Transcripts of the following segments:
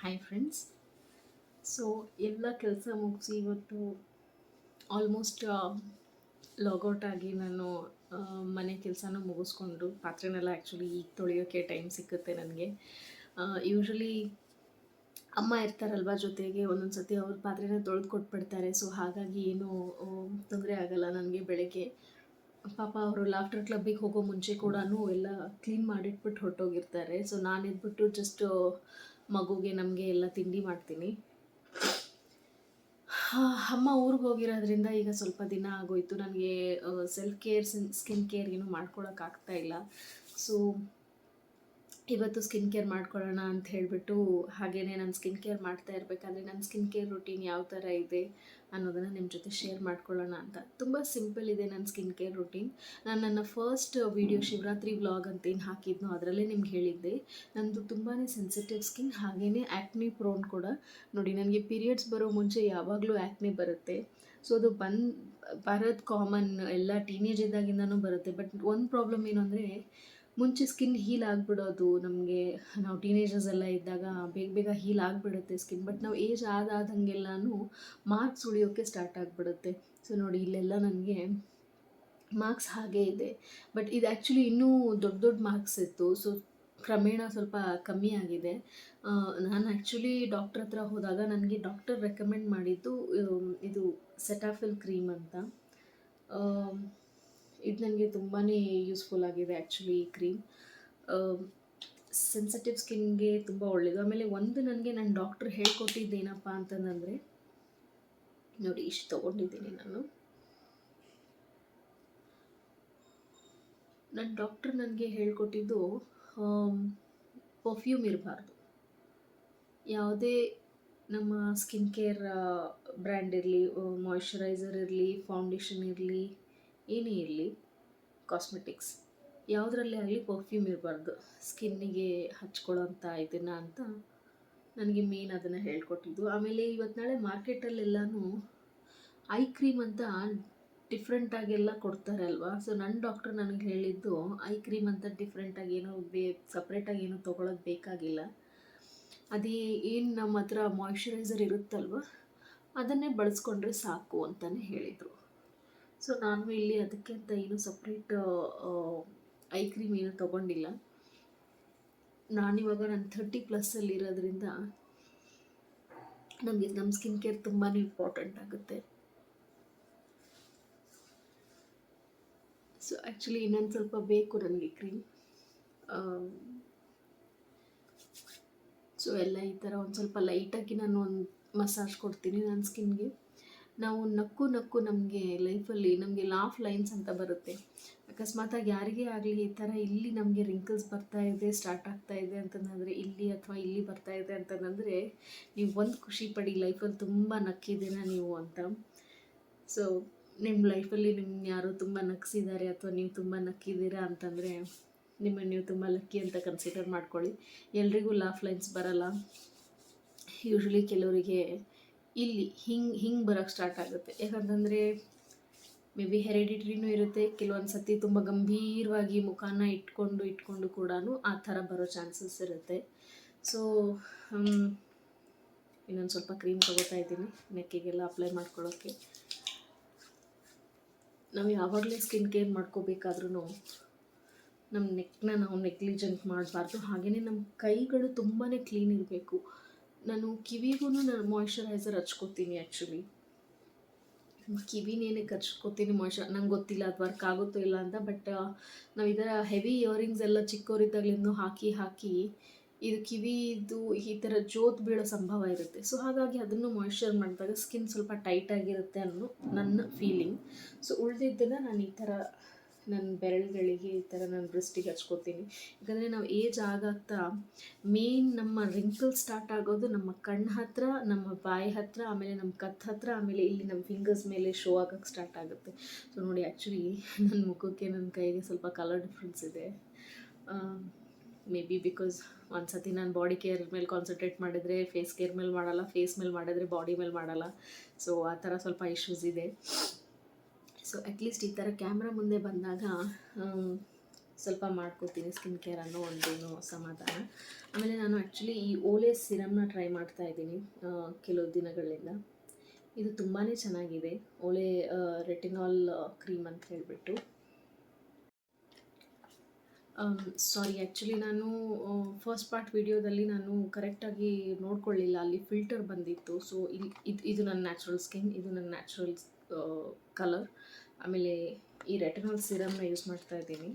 Hi friends so ಎಲ್ಲ ಕೆಲಸ ಮುಗಿಸಿ ಇವತ್ತು ಆಲ್ಮೋಸ್ಟ್ ಲಾಗೌಟ್ ಆಗಿ ನಾನು ಮನೆ ಕೆಲಸನೂ ಮುಗಿಸ್ಕೊಂಡು ಪಾತ್ರೆನೆಲ್ಲ ಆ್ಯಕ್ಚುಲಿ ಈಗ ತೊಳೆಯೋಕ್ಕೆ ಟೈಮ್ ಸಿಕ್ಕುತ್ತೆ ನನಗೆ. ಯೂಶ್ವಲಿ ಅಮ್ಮ ಇರ್ತಾರಲ್ವ ಜೊತೆಗೆ ಒಂದೊಂದು ಸತಿ ಅವ್ರ ಪಾತ್ರೆನ ತೊಳೆದು ಕೊಟ್ಬಿಡ್ತಾರೆ. ಸೊ ಹಾಗಾಗಿ ಏನೂ ತೊಂದರೆ ಆಗಲ್ಲ ನನಗೆ ಬೆಳಗ್ಗೆ. ಪಾಪ ಅವರು ಲಾಫ್ಟರ್ ಕ್ಲಬ್ಬಿಗೆ ಹೋಗೋ ಮುಂಚೆ ಕೂಡ ಎಲ್ಲ ಕ್ಲೀನ್ ಮಾಡಿಟ್ಬಿಟ್ಟು ಹೊರಟೋಗಿರ್ತಾರೆ. ಸೊ ನಾನು ಇದ್ಬಿಟ್ಟು ಜಸ್ಟ್ ಮಗುಗೆ ನಮಗೆ ಎಲ್ಲ ತಿಂಡಿ ಮಾಡ್ತೀನಿ. ಅಮ್ಮ ಊರಿಗೆ ಹೋಗಿರೋದ್ರಿಂದ ಈಗ ಸ್ವಲ್ಪ ದಿನ ಆಗೋಯ್ತು. ನನಗೆ ಸೆಲ್ಫ್ ಕೇರ್ ಸ್ಕಿನ್ ಕೇರ್ ಏನು ಮಾಡ್ಕೊಳಕ್ಕಾಗ್ತಾ ಇಲ್ಲ. ಸೊ ಇವತ್ತು ಸ್ಕಿನ್ ಕೇರ್ ಮಾಡ್ಕೊಳ್ಳೋಣ ಅಂತ ಹೇಳಿಬಿಟ್ಟು ಹಾಗೇ ನಾನು ಸ್ಕಿನ್ ಕೇರ್ ಮಾಡ್ತಾ ಇರಬೇಕಾದ್ರೆ ನನ್ನ ಸ್ಕಿನ್ ಕೇರ್ ರುಟೀನ್ ಯಾವ ಥರ ಇದೆ ಅನ್ನೋದನ್ನು ನಿಮ್ಮ ಜೊತೆ ಶೇರ್ ಮಾಡ್ಕೊಳ್ಳೋಣ ಅಂತ. ತುಂಬ ಸಿಂಪಲ್ ಇದೆ ನನ್ನ ಸ್ಕಿನ್ ಕೇರ್ ರುಟೀನ್. ನಾನು ನನ್ನ ಫಸ್ಟ್ ವಿಡಿಯೋ ಶಿವರಾತ್ರಿ ವ್ಲಾಗ್ ಅಂತ ಏನು ಹಾಕಿದ್ನೋ ಅದರಲ್ಲೇ ನಿಮ್ಗೆ ಹೇಳಿದ್ದೆ. ನನ್ನದು ತುಂಬಾ ಸೆನ್ಸಿಟಿವ್ ಸ್ಕಿನ್ ಹಾಗೆಯೇ ಆ್ಯಕ್ನಿ ಪ್ರೋನ್ ಕೂಡ. ನೋಡಿ, ನನಗೆ ಪೀರಿಯಡ್ಸ್ ಬರೋ ಮುಂಚೆ ಯಾವಾಗಲೂ ಆ್ಯಕ್ನಿ ಬರುತ್ತೆ. ಸೊ ಅದು ಬಂದು, ಬರೋದು ಕಾಮನ್ ಎಲ್ಲ ಟೀನೇಜ್ ಇದ್ದಾಗಿಂದನೂ ಬರುತ್ತೆ. ಬಟ್ ಒಂದು ಪ್ರಾಬ್ಲಮ್ ಏನು ಅಂದರೆ ಮುಂಚೆ ಸ್ಕಿನ್ ಹೀಲ್ ಆಗಿಬಿಡೋದು, ನಮಗೆ ನಾವು ಟೀನೇಜರ್ಸ್ ಎಲ್ಲ ಇದ್ದಾಗ ಬೇಗ ಬೇಗ ಹೀಲ್ ಆಗಿಬಿಡುತ್ತೆ ಸ್ಕಿನ್ ಬಟ್ ನಾವು ಏಜ್ ಆದಾದಂಗೆಲ್ಲನೂ ಮಾರ್ಕ್ಸ್ ಉಳಿಯೋಕ್ಕೆ ಸ್ಟಾರ್ಟ್ ಆಗಿಬಿಡುತ್ತೆ. ಸೊ ನೋಡಿ, ಇಲ್ಲೆಲ್ಲ ನನಗೆ ಮಾರ್ಕ್ಸ್ ಹಾಗೇ ಇದೆ. ಬಟ್ ಇದು ಆ್ಯಕ್ಚುಲಿ ಇನ್ನೂ ದೊಡ್ಡ ದೊಡ್ಡ ಮಾರ್ಕ್ಸ್ ಇತ್ತು. ಸೊ ಕ್ರಮೇಣ ಸ್ವಲ್ಪ ಕಮ್ಮಿ ಆಗಿದೆ. ನಾನು ಆ್ಯಕ್ಚುಲಿ ಡಾಕ್ಟ್ರ್ ಹತ್ರ ಹೋದಾಗ ನನಗೆ ಡಾಕ್ಟರ್ ರೆಕಮೆಂಡ್ ಮಾಡಿದ್ದು, ಇದು ಸೆಟಾಫಿಲ್ ಕ್ರೀಮ್ ಅಂತ. ಇದು ನನಗೆ ತುಂಬಾ ಯೂಸ್ಫುಲ್ ಆಗಿದೆ ಆ್ಯಕ್ಚುಲಿ ಈ ಕ್ರೀಮ್ ಸೆನ್ಸಿಟಿವ್ ಸ್ಕಿನ್ಗೆ ತುಂಬ ಒಳ್ಳೆಯದು ಆಮೇಲೆ ಒಂದು ನನಗೆ ನನ್ನ ಡಾಕ್ಟ್ರ್ ಹೇಳ್ಕೊಟ್ಟಿದ್ದೇನಪ್ಪ ಅಂತಂದರೆ, ನೋಡಿ ಇಷ್ಟು ತೊಗೊಂಡಿದ್ದೀನಿ ನಾನು. ನನ್ನ ಡಾಕ್ಟ್ರ್ ನನಗೆ ಹೇಳ್ಕೊಟ್ಟಿದ್ದು ಪರ್ಫ್ಯೂಮ್ ಇರಬಾರ್ದು. ಯಾವುದೇ ನಮ್ಮ ಸ್ಕಿನ್ ಕೇರ್ ಬ್ರ್ಯಾಂಡ್ ಇರಲಿ ಮಾಯಿಶ್ಚರೈಸರ್ ಇರಲಿ ಫೌಂಡೇಶನ್ ಇರಲಿ ಏನೇ ಇರಲಿ ಕಾಸ್ಮೆಟಿಕ್ಸ್ ಯಾವುದರಲ್ಲೇ ಆಗಲಿ ಪರ್ಫ್ಯೂಮ್ ಇರಬಾರ್ದು. ಸ್ಕಿನ್ನಿಗೆ ಹಚ್ಕೊಳ್ಳೋಂಥ ಇದನ್ನು ಅಂತ ನನಗೆ ಮೇನ್ ಅದನ್ನು ಹೇಳ್ಕೊಟ್ಟಿದ್ದು. ಆಮೇಲೆ ಇವತ್ತು ನಾಳೆ ಮಾರ್ಕೆಟಲ್ಲೆಲ್ಲನೂ ಐ ಕ್ರೀಮ್ ಅಂತ ಡಿಫ್ರೆಂಟಾಗೆಲ್ಲ ಕೊಡ್ತಾರೆ ಅಲ್ವಾ ಸೊ ನನ್ನ ಡಾಕ್ಟ್ರ್ ನನಗೆ ಹೇಳಿದ್ದು ಐ ಕ್ರೀಮ್ ಅಂತ ಡಿಫ್ರೆಂಟಾಗಿ ಏನೋ ಬೇ ಸಪ್ರೇಟಾಗಿ ಏನೂ ತೊಗೊಳೋದು ಬೇಕಾಗಿಲ್ಲ. ಅದೇ ಏನು ನಮ್ಮ ಹತ್ರ ಮಾಯ್ಶ್ಚರೈಸರ್ ಇರುತ್ತಲ್ವ? ಅದನ್ನೇ ಬಳಸ್ಕೊಂಡ್ರೆ ಸಾಕು ಅಂತಲೇ ಹೇಳಿದರು. ಸೊ ನಾನು ಇಲ್ಲಿ ಅದಕ್ಕೆ ಅಂತ ಏನು ಸಪ್ರೇಟ್ ಐ ಕ್ರೀಮ್ ಏನು ತೊಗೊಂಡಿಲ್ಲ. ನಾನಿವಾಗ ನಾನು ಥರ್ಟಿ ಪ್ಲಸ್ಸಲ್ಲಿ ಇರೋದ್ರಿಂದ ನಮಗೆ ನಮ್ಮ ಸ್ಕಿನ್ ಕೇರ್ ತುಂಬಾ ಇಂಪಾರ್ಟೆಂಟ್ ಆಗುತ್ತೆ. ಸೊ ಆ್ಯಕ್ಚುಲಿ ಇನ್ನೊಂದು ಸ್ವಲ್ಪ ಬೇಕು ನನಗೆ ಕ್ರೀಮ್ ಸೊ ಎಲ್ಲ ಈ ಥರ ಒಂದು ಸ್ವಲ್ಪ ಲೈಟಾಗಿ ನಾನು ಒಂದು ಮಸಾಜ್ ಕೊಡ್ತೀನಿ ನನ್ನ ಸ್ಕಿನ್ಗೆ ನಾವು ನಕ್ಕು ನಕ್ಕು ನಮಗೆ ಲೈಫಲ್ಲಿ ನಮಗೆ ಲಾಫ್ ಲೈನ್ಸ್ ಅಂತ ಬರುತ್ತೆ. ಅಕಸ್ಮಾತಾಗಿ ಯಾರಿಗೇ ಆಗಲಿ ಈ ಥರ ಇಲ್ಲಿ ನಮಗೆ ರಿಂಕಲ್ಸ್ ಬರ್ತಾ ಇದೆ ಸ್ಟಾರ್ಟ್ ಆಗ್ತಾ ಇದೆ ಅಂತಂದರೆ ಇಲ್ಲಿ ಅಥವಾ ಇಲ್ಲಿ ಬರ್ತಾ ಇದೆ ಅಂತಂದರೆ ನೀವು ಒಂದು ಖುಷಿ ಪಡಿ ಲೈಫಲ್ಲಿ ತುಂಬ ನಕ್ಕಿದ್ದೀರಾ ನೀವು ಅಂತ. ಸೊ ನಿಮ್ಮ ಲೈಫಲ್ಲಿ ನಿಮ್ಮ ಯಾರು ತುಂಬ ನಕ್ಸಿದ್ದಾರೆ ಅಥವಾ ನೀವು ತುಂಬ ನಕ್ಕಿದ್ದೀರಾ ಅಂತಂದರೆ ನಿಮ್ಮನ್ನು ನೀವು ತುಂಬ ಲಕ್ಕಿ ಅಂತ ಕನ್ಸಿಡರ್ ಮಾಡ್ಕೊಳ್ಳಿ. ಎಲ್ರಿಗೂ ಲಾಫ್ ಲೈನ್ಸ್ ಬರಲ್ಲ. ಯೂಶ್ವಲಿ ಕೆಲವರಿಗೆ ಇಲ್ಲಿ ಹಿಂಗೆ ಹಿಂಗೆ ಬರೋಕ್ಕೆ ಸ್ಟಾರ್ಟ್ ಆಗುತ್ತೆ. ಯಾಕಂತಂದರೆ ಮೇ ಬಿ ಹೆರಿಡಿಟ್ರಿನೂ ಇರುತ್ತೆ. ಕೆಲವೊಂದು ಸತಿ ತುಂಬ ಗಂಭೀರವಾಗಿ ಮುಖಾನ ಇಟ್ಕೊಂಡು ಇಟ್ಕೊಂಡು ಕೂಡ ಆ ಥರ ಬರೋ ಚಾನ್ಸಸ್ ಇರುತ್ತೆ. ಸೊ ಇನ್ನೊಂದು ಸ್ವಲ್ಪ ಕ್ರೀಮ್ ತೊಗೋತಾ ಇದ್ದೀನಿ. ನೆಕ್ಕಿಗೆಲ್ಲ ಅಪ್ಲೈ ಮಾಡ್ಕೊಳ್ಳೋಕ್ಕೆ ನಾವು ಯಾವಾಗಲೇ ಸ್ಕಿನ್ ಕೇರ್ ಮಾಡ್ಕೋಬೇಕಾದ್ರೂ ನಮ್ಮ ನೆಕ್ನ ನಾವು ನೆಗ್ಲಿಜೆಂಟ್ ಮಾಡಬಾರ್ದು. ಹಾಗೆಯೇ ನಮ್ಮ ಕೈಗಳು ತುಂಬಾ ಕ್ಲೀನ್ ಇರಬೇಕು. ನಾನು ಕಿವಿಗೂ ನಾನು ಮಾಯ್ಶ್ಚರೈಸರ್ ಹಚ್ಕೋತೀನಿ ಆ್ಯಕ್ಚುಲಿ ಕಿವಿನೇನಕ್ಕೆ ಹಚ್ಕೋತೀನಿ ಮಾಯ್ಶ್ಚರ್ ನಂಗೆ ಗೊತ್ತಿಲ್ಲ ಅದು ವರ್ಕ್ ಆಗುತ್ತೋ ಇಲ್ಲ ಅಂತ ಬಟ್ ನಾವು ಇದರ ಹೆವಿ ಇಯರಿಂಗ್ಸ್ ಎಲ್ಲ ಚಿಕ್ಕವರಿದ್ದಾಗಲಿಂದ ಹಾಕಿ ಹಾಕಿ ಇದು ಕಿವಿದು ಈ ಥರ ಜೋತ್ ಬೀಳೋ ಸಂಭವ ಇರುತ್ತೆ. ಸೊ ಹಾಗಾಗಿ ಅದನ್ನು ಮಾಯ್ಶ್ಚರ್ ಮಾಡಿದಾಗ ಸ್ಕಿನ್ ಸ್ವಲ್ಪ ಟೈಟ್ ಆಗಿರುತ್ತೆ ಅನ್ನೋ ನನ್ನ ಫೀಲಿಂಗ್ ಸೊ ಉಳಿದಿದ್ದನ್ನು ನಾನು ಈ ಥರ ನನ್ನ ಬೆರಳುಗಳಿಗೆ ಈ ಥರ ನಾನು ಬ್ರೆಸ್ಟಿಗೆ ಹಚ್ಕೋತೀನಿ. ಯಾಕಂದರೆ ನಾವು ಏಜ್ ಆಗಾಗ್ತಾ ಮೇನ್ ನಮ್ಮ ರಿಂಕಲ್ ಸ್ಟಾರ್ಟ್ ಆಗೋದು ನಮ್ಮ ಕಣ್ಣು ಹತ್ರ, ನಮ್ಮ ಬಾಯಿ ಹತ್ರ, ಆಮೇಲೆ ನಮ್ಮ ಕತ್ ಹತ್ರ, ಆಮೇಲೆ ಇಲ್ಲಿ ನಮ್ಮ ಫಿಂಗರ್ಸ್ ಮೇಲೆ ಶೋ ಆಗೋಕ್ಕೆ ಸ್ಟಾರ್ಟ್ ಆಗುತ್ತೆ. ಸೊ ನೋಡಿ ಆ್ಯಕ್ಚುಲಿ ನನ್ನ ಮುಖಕ್ಕೆ ನನ್ನ ಕೈಗೆ ಸ್ವಲ್ಪ ಕಲರ್ ಡಿಫ್ರೆನ್ಸ್ ಇದೆ. ಮೇ ಬಿ ಬಿಕಾಸ್ ಒಂದು ಸತಿ ನಾನು ಬಾಡಿ ಕೇರ್ ಮೇಲೆ ಕಾನ್ಸಂಟ್ರೇಟ್ ಮಾಡಿದರೆ ಫೇಸ್ ಕೇರ್ ಮೇಲೆ ಮಾಡಲ್ಲ ಫೇಸ್ ಮೇಲೆ ಮಾಡಿದ್ರೆ ಬಾಡಿ ಮೇಲೆ ಮಾಡಲ್ಲ. ಸೊ ಆ ಥರ ಸ್ವಲ್ಪ ಇಶ್ಯೂಸ್ ಇದೆ. ಸೊ ಅಟ್ಲೀಸ್ಟ್ ಈ ಥರ ಕ್ಯಾಮ್ರಾ ಮುಂದೆ ಬಂದಾಗ ಸ್ವಲ್ಪ ಮಾಡ್ಕೋತೀನಿ ಸ್ಕಿನ್ ಕೇರ್ ಅನ್ನೋ ಒಂದೇನು ಸಮಾಧಾನ. ಆಮೇಲೆ ನಾನು ಆ್ಯಕ್ಚುಲಿ ಈ ಓಲೆ ಸಿರಮ್ನ ಟ್ರೈ ಮಾಡ್ತಾ ಇದ್ದೀನಿ ಕೆಲವು ದಿನಗಳಿಂದ. ಇದು ತುಂಬಾ ಚೆನ್ನಾಗಿದೆ. ಓಲೆ ರೆಟಿನಾಲ್ ಕ್ರೀಮ್ ಅಂತ ಹೇಳಿಬಿಟ್ಟು. ಸಾರಿ ಆ್ಯಕ್ಚುಲಿ ನಾನು ಫಸ್ಟ್ ಪಾರ್ಟ್ ವಿಡಿಯೋದಲ್ಲಿ ನಾನು ಕರೆಕ್ಟಾಗಿ ನೋಡ್ಕೊಳ್ಳಿಲ್ಲ. ಅಲ್ಲಿ ಫಿಲ್ಟರ್ ಬಂದಿತ್ತು. ಸೊ ಇಲ್ಲಿ ಇದು ಇದು ನನ್ನ ನ್ಯಾಚುರಲ್ ಸ್ಕಿನ್ ಇದು ನನ್ನ ನ್ಯಾಚುರಲ್ ಕಲರ್ ಆಮೇಲೆ ಈ ರೆಟನಾಲ್ ಸಿರಮ್ನ ಯೂಸ್ ಮಾಡ್ತಾ ಇದ್ದೀನಿ.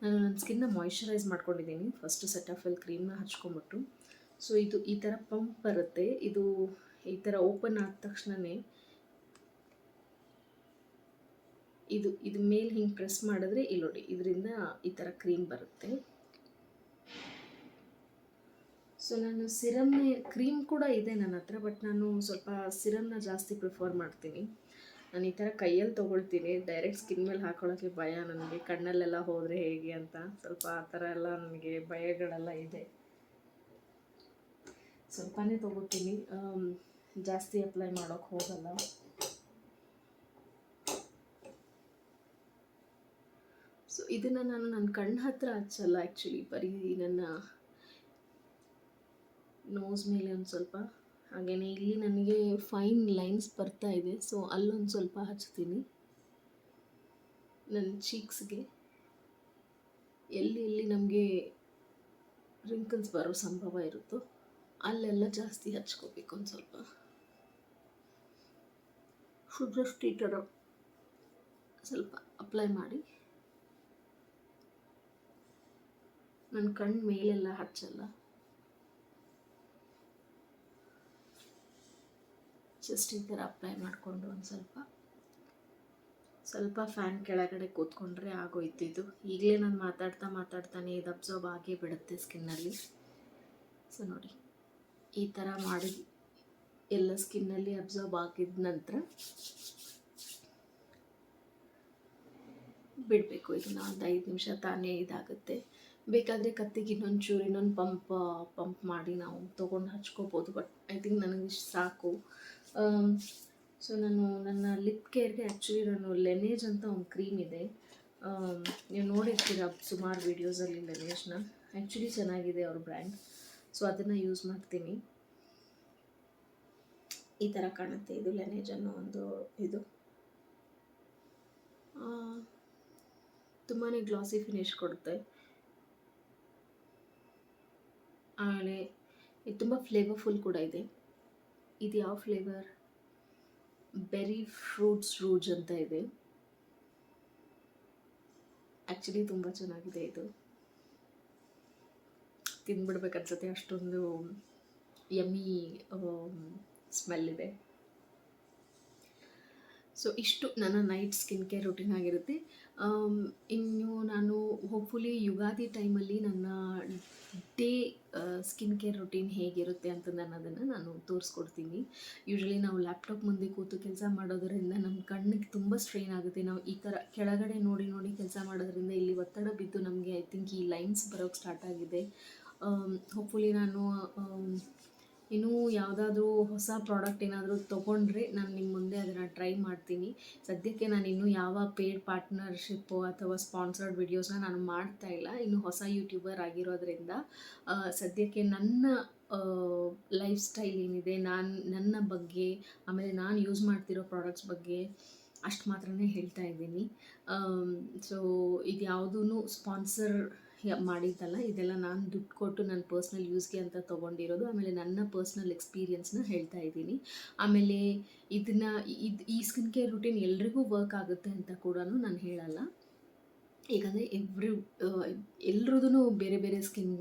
ನಾನು ನನ್ನ ಸ್ಕಿನ್ನ ಮಾಯ್ಶ್ಚರೈಸ್ ಮಾಡ್ಕೊಂಡಿದ್ದೀನಿ. ಫಸ್ಟ್ ಸೆಟ್ ಆಫ್ ಅಲ್ಲಿ ಕ್ರೀಮ್ನ ಹಚ್ಕೊಂಬಿಟ್ಟು. ಸೊ ಇದು ಈ ಥರ ಪಂಪ್ ಬರುತ್ತೆ. ಇದು ಈ ಥರ ಓಪನ್ ಆದ ತಕ್ಷಣವೇ ಇದು ಇದು ಮೇಲೆ ಹಿಂಗೆ ಪ್ರೆಸ್ ಮಾಡಿದ್ರೆ ಇಲ್ಲಿ ನೋಡಿ, ಇದರಿಂದ ಈ ಥರ ಕ್ರೀಮ್ ಬರುತ್ತೆ. ಸೊ ನಾನು ಸಿರಮ್ನ ಕ್ರೀಮ್ ಕೂಡ ಇದೆ ನನ್ನ ಹತ್ರ ಬಟ್ ನಾನು ಸ್ವಲ್ಪ ಸಿರಮ್ನ ಜಾಸ್ತಿ ಪ್ರಿಫರ್ ಮಾಡ್ತೀನಿ. ನಾನು ಈ ಥರ ಕೈಯಲ್ಲಿ ತೊಗೊಳ್ತೀನಿ. ಡೈರೆಕ್ಟ್ ಸ್ಕಿನ್ ಮೇಲೆ ಹಾಕೊಳ್ಳೋಕ್ಕೆ ಭಯ ನನಗೆ. ಕಣ್ಣಲ್ಲೆಲ್ಲ ಹೋದರೆ ಹೇಗೆ ಅಂತ. ಸ್ವಲ್ಪ ಆ ಥರ ಎಲ್ಲ ನನಗೆ ಭಯಗಳೆಲ್ಲ ಇದೆ. ಸ್ವಲ್ಪನೇ ತೊಗೋತೀನಿ ಜಾಸ್ತಿ ಅಪ್ಲೈ ಮಾಡೋಕ್ಕೆ ಹೋಗಲ್ಲ. ಸೊ ಇದನ್ನು ನಾನು ನನ್ನ ಕಣ್ಣು ಹತ್ರ ಹಚ್ಚಲ್ಲ ಆ್ಯಕ್ಚುಲಿ ಬರೀ ನನ್ನ ನೋಸ್ ಮೇಲೆ ಒಂದು ಸ್ವಲ್ಪ. ಹಾಗೆಯೇ ಇಲ್ಲಿ ನನಗೆ ಫೈನ್ ಲೈನ್ಸ್ ಬರ್ತಾ ಇದೆ. ಸೊ ಅಲ್ಲೊಂದು ಸ್ವಲ್ಪ ಹಚ್ತೀನಿ. ನನ್ನ ಚೀಕ್ಸ್ಗೆ ಎಲ್ಲಿ ಎಲ್ಲಿ ನಮಗೆ ರಿಂಕಲ್ಸ್ ಬರೋ ಸಂಭವ ಇರುತ್ತೋ, ಅಲ್ಲೆಲ್ಲ ಜಾಸ್ತಿ ಹಚ್ಕೋಬೇಕು ಒಂದು ಸ್ವಲ್ಪ. ಥರ ಸ್ವಲ್ಪ ಅಪ್ಲೈ ಮಾಡಿ. ನನ್ನ ಕಣ್ಣು ಮೇಲೆಲ್ಲ ಹಚ್ಚಲ್ಲ. ಜಸ್ಟ್ ಈ ಥರ ಅಪ್ಲೈ ಮಾಡಿಕೊಂಡು ಒಂದು ಸ್ವಲ್ಪ ಸ್ವಲ್ಪ ಫ್ಯಾನ್ ಕೆಳಗಡೆ ಕೂತ್ಕೊಂಡ್ರೆ ಆಗೋಯ್ತಿದ್ದು ಈಗಲೇ ನಾನು ಮಾತಾಡ್ತಾ ಮಾತಾಡ್ತಾನೆ ಇದು ಅಬ್ಸರ್ವ್ ಆಗೇ ಬಿಡುತ್ತೆ ಸ್ಕಿನ್ನಲ್ಲಿ ಸೊ ನೋಡಿ, ಈ ಥರ ಮಾಡಿ ಎಲ್ಲ ಸ್ಕಿನ್ನಲ್ಲಿ ಅಬ್ಸರ್ವ್ ಆಗಿದ ನಂತರ ಬಿಡಬೇಕು. ಇದನ್ನು ಒಂದು ಐದು ನಿಮಿಷ ತಾನೇ ಇದಾಗುತ್ತೆ. ಬೇಕಾದರೆ ಕತ್ತಿಗೆ ಇನ್ನೊಂದು ಚೂರು, ಇನ್ನೊಂದು ಪಂಪ್ ಪಂಪ್ ಮಾಡಿ ನಾವು ತೊಗೊಂಡು ಹಚ್ಕೋಬೋದು ಬಟ್ ಐ ಥಿಂಕ್ ನನಗೆ ಇಷ್ಟು ಸಾಕು. ಸೊ ನಾನು ನನ್ನ ಲಿಪ್ ಕೇರ್ಗೆ ಆ್ಯಕ್ಚುಲಿ ನಾನು ಲೆನೇಜ್ ಅಂತ ಒಂದು ಕ್ರೀಮ್ ಇದೆ. ನೀವು ನೋಡಿರ್ತೀರ ಸುಮಾರು ವೀಡಿಯೋಸಲ್ಲಿ ಲೆನೇಜ್ನ ಆ್ಯಕ್ಚುಲಿ ಚೆನ್ನಾಗಿದೆ ಅವ್ರ ಬ್ರ್ಯಾಂಡ್ ಸೊ ಅದನ್ನು ಯೂಸ್ ಮಾಡ್ತೀನಿ. ಈ ಥರ ಕಾಣುತ್ತೆ ಇದು ಲೆನೇಜ್ ಅನ್ನೋ ಒಂದು ಇದು. ತುಂಬಾ ಗ್ಲಾಸಿ ಫಿನಿಶ್ ಕೊಡುತ್ತೆ. ಆಮೇಲೆ ಇದು ತುಂಬ ಫ್ಲೇವರ್ಫುಲ್ ಕೂಡ ಇದೆ. ಇದು ಯಾವ ಫ್ಲೇವರ್ ಬೆರಿ ಫ್ರೂಟ್ಸ್ ರೂಜ್ ಅಂತ ಇದೆ. ಆ್ಯಕ್ಚುಲಿ ತುಂಬ ಚೆನ್ನಾಗಿದೆ ಇದು. ತಿಂದ್ಬಿಡ್ಬೇಕು ಅನ್ಸುತ್ತೆ ಅಷ್ಟೊಂದು ಯಮ್ಮಿ ಸ್ಮೆಲ್ ಇದೆ. ಸೊ ಇಷ್ಟು ನನ್ನ ನೈಟ್ ಸ್ಕಿನ್ ಕೇರ್ ರುಟೀನ್ ಆಗಿರುತ್ತೆ. ಇನ್ನು ನಾನು ಹೋಪ್ಫುಲಿ ಯುಗಾದಿ ಟೈಮಲ್ಲಿ ನನ್ನ ಡೇ ಸ್ಕಿನ್ ಕೇರ್ ರುಟೀನ್ ಹೇಗಿರುತ್ತೆ ಅಂತ ನಾನು ನಾನು ತೋರಿಸ್ಕೊಡ್ತೀನಿ. ಯೂಶ್ವಲಿ ನಾವು ಲ್ಯಾಪ್ಟಾಪ್ ಮುಂದೆ ಕೂತು ಕೆಲಸ ಮಾಡೋದರಿಂದ ನಮ್ಮ ಕಣ್ಣಿಗೆ ತುಂಬ ಸ್ಟ್ರೈನ್ ಆಗುತ್ತೆ. ನಾವು ಈ ಥರ ಕೆಳಗಡೆ ನೋಡಿ ನೋಡಿ ಕೆಲಸ ಮಾಡೋದ್ರಿಂದ ಇಲ್ಲಿ ಒತ್ತಡ ಬಿದ್ದು ನಮಗೆ ಐ ಥಿಂಕ್ ಈ ಲೈನ್ಸ್ ಬರೋಕ್ಕೆ ಸ್ಟಾರ್ಟ್ ಆಗಿದೆ. ಹೋಪ್ಫುಲಿ ನಾನು ಇನ್ನೂ ಯಾವುದಾದ್ರೂ ಹೊಸ ಪ್ರಾಡಕ್ಟ್ ಏನಾದರೂ ತೊಗೊಂಡ್ರೆ ನಾನು ನಿಮ್ಮ ಮುಂದೆ ಅದನ್ನು ಟ್ರೈ ಮಾಡ್ತೀನಿ. ಸದ್ಯಕ್ಕೆ ನಾನು ಇನ್ನೂ ಯಾವ ಪೇಡ್ ಪಾರ್ಟ್ನರ್ಶಿಪ್ಪು ಅಥವಾ ಸ್ಪಾನ್ಸರ್ಡ್ ವಿಡಿಯೋಸ್ನ ನಾನು ಮಾಡ್ತಾ ಇಲ್ಲ. ಇನ್ನು ಹೊಸ ಯೂಟ್ಯೂಬರ್ ಆಗಿರೋದ್ರಿಂದ ಸದ್ಯಕ್ಕೆ ನನ್ನ ಲೈಫ್ ಸ್ಟೈಲ್ ಏನಿದೆ, ನಾನು, ನನ್ನ ಬಗ್ಗೆ, ಆಮೇಲೆ ನಾನು ಯೂಸ್ ಮಾಡ್ತಿರೋ ಪ್ರಾಡಕ್ಟ್ಸ್ ಬಗ್ಗೆ ಅಷ್ಟು ಮಾತ್ರನೇ ಹೇಳ್ತಾ ಇದ್ದೀನಿ. ಸೊ ಇದು ಯಾವುದೂ ಸ್ಪಾನ್ಸರ್ ಮಾಡಿದ್ದಲ್ಲ, ಇದೆಲ್ಲ ನಾನು ದುಡ್ಡು ಕೊಟ್ಟು ನನ್ನ ಪರ್ಸ್ನಲ್ ಯೂಸ್ಗೆ ಅಂತ ತೊಗೊಂಡಿರೋದು. ಆಮೇಲೆ ನನ್ನ ಪರ್ಸ್ನಲ್ ಎಕ್ಸ್ಪೀರಿಯನ್ಸ್ನ ಹೇಳ್ತಾ ಇದ್ದೀನಿ. ಆಮೇಲೆ ಇದನ್ನು ಇದು, ಈ ಸ್ಕಿನ್ ಕೇರ್ ರುಟೀನ್ ಎಲ್ರಿಗೂ ವರ್ಕ್ ಆಗುತ್ತೆ ಅಂತ ಕೂಡ ನಾನು ಹೇಳಲ್ಲ. ಏಕೆಂದರೆ ಎವ್ರಿ ಎಲ್ರದ್ದು ಬೇರೆ ಬೇರೆ ಸ್ಕಿನ್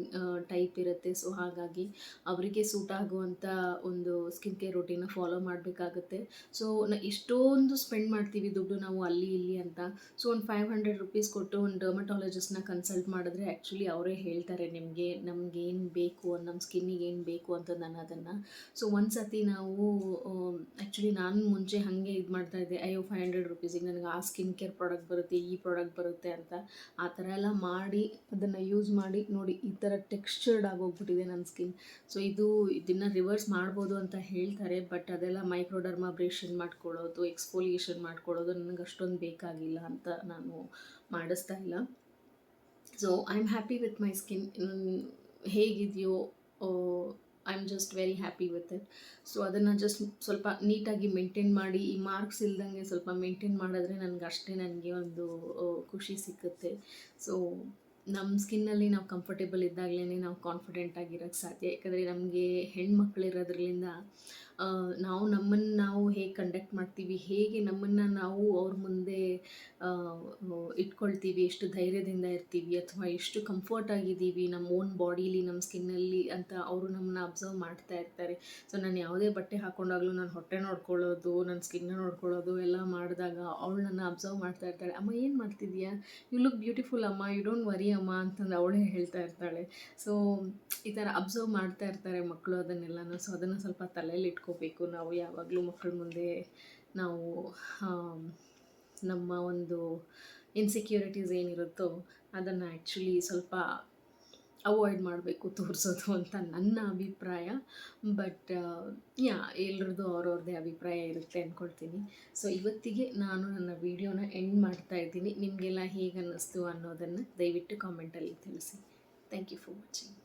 ಟೈಪ್ ಇರುತ್ತೆ. ಸೊ ಹಾಗಾಗಿ ಅವರಿಗೆ ಸೂಟ್ ಆಗುವಂಥ ಒಂದು ಸ್ಕಿನ್ ಕೇರ್ ರುಟೀನ ಫಾಲೋ ಮಾಡಬೇಕಾಗುತ್ತೆ. ಸೊ ನಾ ಎಷ್ಟೊಂದು ಸ್ಪೆಂಡ್ ಮಾಡ್ತೀವಿ ದುಡ್ಡು ನಾವು ಅಲ್ಲಿ, ಇಲ್ಲಿ ಅಂತ. ಸೊ ಒಂದು ಫೈವ್ ಹಂಡ್ರೆಡ್ ರುಪೀಸ್ ಕೊಟ್ಟು ಒಂದು ಡರ್ಮಟಾಲಜಿಸ್ಟ್ನ ಕನ್ಸಲ್ಟ್ ಮಾಡಿದ್ರೆ ಆ್ಯಕ್ಚುಲಿ ಅವರೇ ಹೇಳ್ತಾರೆ ನಿಮಗೆ ನಮ್ಗೆ ಏನು ಬೇಕು ನಮ್ಮ ಸ್ಕಿನ್ನಿಗೆ ಏನು ಬೇಕು ಅಂತ ನಾನು ಅದನ್ನು. ಸೊ ಒಂದು ಸತಿ ನಾವು ಆ್ಯಕ್ಚುಲಿ ನಾನು ಮುಂಚೆ ಹಾಗೆ ಇದು ಮಾಡ್ತಾ ಇದ್ದೆ. ಅಯ್ಯೋ ಫೈವ್ ಹಂಡ್ರೆಡ್ ರುಪೀಸಿಗೆ ನನಗೆ ಆ ಸ್ಕಿನ್ ಕೇರ್ ಪ್ರಾಡಕ್ಟ್ ಬರುತ್ತೆ, ಈ ಪ್ರಾಡಕ್ಟ್ ಬರುತ್ತೆ ಅಂತ. ಆ ಥರ ಎಲ್ಲ ಮಾಡಿ, ಅದನ್ನು ಯೂಸ್ ಮಾಡಿ, ನೋಡಿ, ಈ ಥರ ಟೆಕ್ಸ್ಚರ್ಡ್ ಆಗೋಗ್ಬಿಟ್ಟಿದೆ ನನ್ನ ಸ್ಕಿನ್ ಸೊ ಇದು ಇದನ್ನು ರಿವರ್ಸ್ ಮಾಡ್ಬೋದು ಅಂತ ಹೇಳ್ತಾರೆ ಬಟ್ ಅದೆಲ್ಲ ಮೈಕ್ರೋಡರ್ಮಾಬ್ರೇಷನ್ ಮಾಡ್ಕೊಳ್ಳೋದು ಎಕ್ಸ್ಫೋಲಿಯೇಷನ್ ಮಾಡ್ಕೊಳ್ಳೋದು ನನಗೆ ಅಷ್ಟೊಂದು ಬೇಕಾಗಿಲ್ಲ ಅಂತ ನಾನು ಮಾಡಿಸ್ತಾ ಇಲ್ಲ. So I am happy with my skin ಹೇಗಿದೆಯೋ I am just very happy with it so ಅದನ್ನು ಜಸ್ಟ್ ಸ್ವಲ್ಪ ನೀಟಾಗಿ ಮೇಂಟೈನ್ ಮಾಡಿ ಈ ಮಾರ್ಕ್ಸ್ ಇಲ್ದಂಗೆ ಸ್ವಲ್ಪ ಮೇಂಟೈನ್ ಮಾಡಿದ್ರೆ ನನಗೆ ಅಷ್ಟೇ ನನಗೆ ಒಂದು ಖುಷಿ ಸಿಕ್ಕುತ್ತೆ. ಸೊ ನಮ್ಮ ಸ್ಕಿನ್ನಲ್ಲಿ ನಾವು ಕಂಫರ್ಟೇಬಲ್ ಇದ್ದಾಗಲೇ ನಾವು ಕಾನ್ಫಿಡೆಂಟ್ ಆಗಿರೋಕ್ಕೆ ಸಾಧ್ಯ. ಯಾಕಂದರೆ ನಮಗೆ ಹೆಣ್ಮಕ್ಳಿರೋದ್ರಿಂದ ಆ, ನಾವು ನಮ್ಮನ್ನು ನಾವು ಹೇಗೆ ಕಂಡಕ್ಟ್ ಮಾಡ್ತೀವಿ, ಹೇಗೆ ನಮ್ಮನ್ನು ನಾವು ಅವ್ರ ಮುಂದೆ ಇಟ್ಕೊಳ್ತೀವಿ, ಎಷ್ಟು ಧೈರ್ಯದಿಂದ ಇರ್ತೀವಿ ಅಥವಾ ಎಷ್ಟು ಕಂಫರ್ಟ್ ಆಗಿದ್ದೀವಿ ನಮ್ಮ ಓನ್ ಬಾಡೀಲಿ ನಮ್ಮ ಸ್ಕಿನ್ನಲ್ಲಿ ಅಂತ ಅವರು ನಮ್ಮನ್ನ ಅಬ್ಸರ್ವ್ ಮಾಡ್ತಾ ಇರ್ತಾರೆ. ಸೊ ನಾನು ಯಾವುದೇ ಬಟ್ಟೆ ಹಾಕೊಂಡಾಗಲೂ ನಾನು ಹೊಟ್ಟೆ ನೋಡ್ಕೊಳ್ಳೋದು ನನ್ನ ಸ್ಕಿನ್ನ ನೋಡ್ಕೊಳ್ಳೋದು ಎಲ್ಲ ಮಾಡಿದಾಗ ಅವಳು ನನ್ನ ಅಬ್ಸರ್ವ್ ಮಾಡ್ತಾ ಇರ್ತಾಳೆ. ಅಮ್ಮ, ಏನು ಮಾಡ್ತಿದ್ಯಾ ಯು ಲುಕ್ ಬ್ಯೂಟಿಫುಲ್ ಅಮ್ಮ ಯು ಡೋಂಟ್ ವರಿ ಅಮ್ಮ, ಅಂತಂದು ಅವಳೇ ಹೇಳ್ತಾ ಇರ್ತಾಳೆ. ಸೊ ಈ ಥರ ಅಬ್ಸರ್ವ್ ಮಾಡ್ತಾ ಇರ್ತಾರೆ ಮಕ್ಕಳು ಅದನ್ನೆಲ್ಲನೂ. ಸೊ ಅದನ್ನು ಸ್ವಲ್ಪ ತಲೆಯಲ್ಲಿ ಇಟ್ಕೋಬೇಕು ನಾವು ಯಾವಾಗಲೂ ಮಕ್ಕಳ ಮುಂದೆ ನಾವು ನಮ್ಮ ಒಂದು ಇನ್ಸೆಕ್ಯೂರಿಟೀಸ್ ಏನಿರುತ್ತೋ ಅದನ್ನು ಆ್ಯಕ್ಚುಲಿ ಸ್ವಲ್ಪ ಅವಾಯ್ಡ್ ಮಾಡಬೇಕು, ತೋರಿಸೋದು ಅಂತ ನನ್ನ ಅಭಿಪ್ರಾಯ. ಬಟ್ ಯಾ, ಎಲ್ರದ್ದು ಅವ್ರವ್ರದ್ದೇ ಅಭಿಪ್ರಾಯ ಇರುತ್ತೆ ಅಂದ್ಕೊಳ್ತೀನಿ ಸೊ ಇವತ್ತಿಗೆ ನಾನು ನನ್ನ ವೀಡಿಯೋನ ಎಂಡ್ ಮಾಡ್ತಾ ಇದ್ದೀನಿ. ನಿಮಗೆಲ್ಲ ಹೇಗೆ ಅನ್ನಿಸ್ತು ಅನ್ನೋದನ್ನು ದಯವಿಟ್ಟು ಕಾಮೆಂಟಲ್ಲಿ ತಿಳಿಸಿ. Thank you for watching